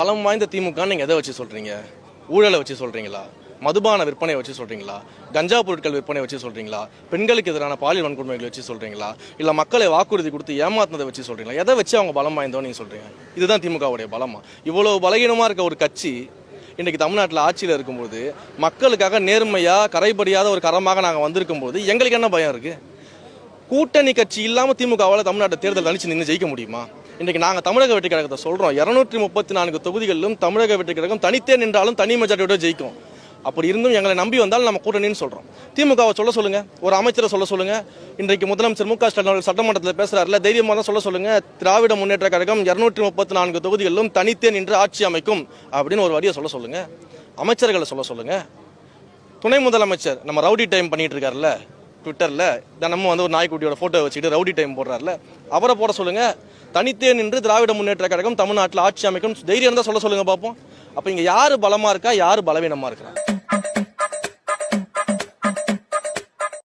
பலம் வாய்ந்த திமுக நீங்க எதை வச்சு சொல்றீங்க? ஊழலை வச்சு சொல்றீங்களா? மதுபான விற்பனை வச்சு சொல்றீங்களா? கஞ்சா பொருட்கள் விற்பனை வச்சு சொல்றீங்களா? பெண்களுக்கு எதிரான பாலியல் வன்கொடுமைகளை வச்சு சொல்றீங்களா? இல்ல மக்களை வாக்குறுதி கொடுத்து ஏமாத்தினதை வச்சு சொல்றீங்களா? எதை வச்சு அவங்க பலம் வாய்ந்தோம் நீங்க சொல்றீங்க? இதுதான் திமுகவுடைய பலமா? இவ்வளவு பலகீனமா இருக்க ஒரு கட்சி இன்றைக்கி தமிழ்நாட்டில் ஆட்சியில் இருக்கும்போது மக்களுக்காக நேர்மையா கரைபடியாத ஒரு கரமாக நாங்கள் வந்திருக்கும் போது எங்களுக்கு என்ன பயம் இருக்கு? கூட்டணி கட்சி இல்லாமல் திமுகவால் தமிழ்நாட்டை தேர்தல் அழிச்சு நின்று ஜெயிக்க முடியுமா? இன்றைக்கு நாங்கள் தமிழக வெற்றி கழகத்தை சொல்கிறோம் இரநூற்றி முப்பத்தி நான்கு தொகுதிகளிலும் தமிழக வெற்றி கழகம் தனித்தே நின்றாலும் தனி மெஜாரிட்டியோட ஜெயிக்கும். அப்படி இருந்தும் எங்களை நம்பி வந்தால் நம்ம கூட்டணின்னு சொல்கிறோம் திமுகவை சொல்ல சொல்லுங்கள் ஒரு அமைச்சரை சொல்ல சொல்லுங்கள் இன்றைக்கு முதலமைச்சர் மு க ஸ்டாலின் அவர்கள் சட்டமன்றத்தில் பேசுறாருல தைரியமாக தான் சொல்ல சொல்லுங்கள் திராவிட முன்னேற்ற கழகம் இரநூற்றி முப்பத்தி நான்கு தொகுதிகளிலும் தனித்தே நின்று ஆட்சி அமைக்கும் அப்படின்னு ஒரு வரியை சொல்ல சொல்லுங்கள் அமைச்சர்களை சொல்ல சொல்லுங்கள் துணை முதலமைச்சர் நம்ம ரவுடி டைம் பண்ணிட்டு இருக்காருல்ல ட்விட்டரில் தினமும் வந்து ஒரு நாய்க்குட்டியோட ஃபோட்டோ வச்சுக்கிட்டு ரவுடி டைம் போடுறாருல அவரை போட சொல்லுங்கள் தனித்தே நின்று திராவிட முன்னேற்ற கழகம் தமிழ்நாட்டில் ஆட்சி அமைக்கும் தைரியம் தான் சொல்ல சொல்லுங்க பார்ப்போம். அப்போ இங்கே யார் பலமா இருக்கா? யார் பலவீனமா இருக்கிறா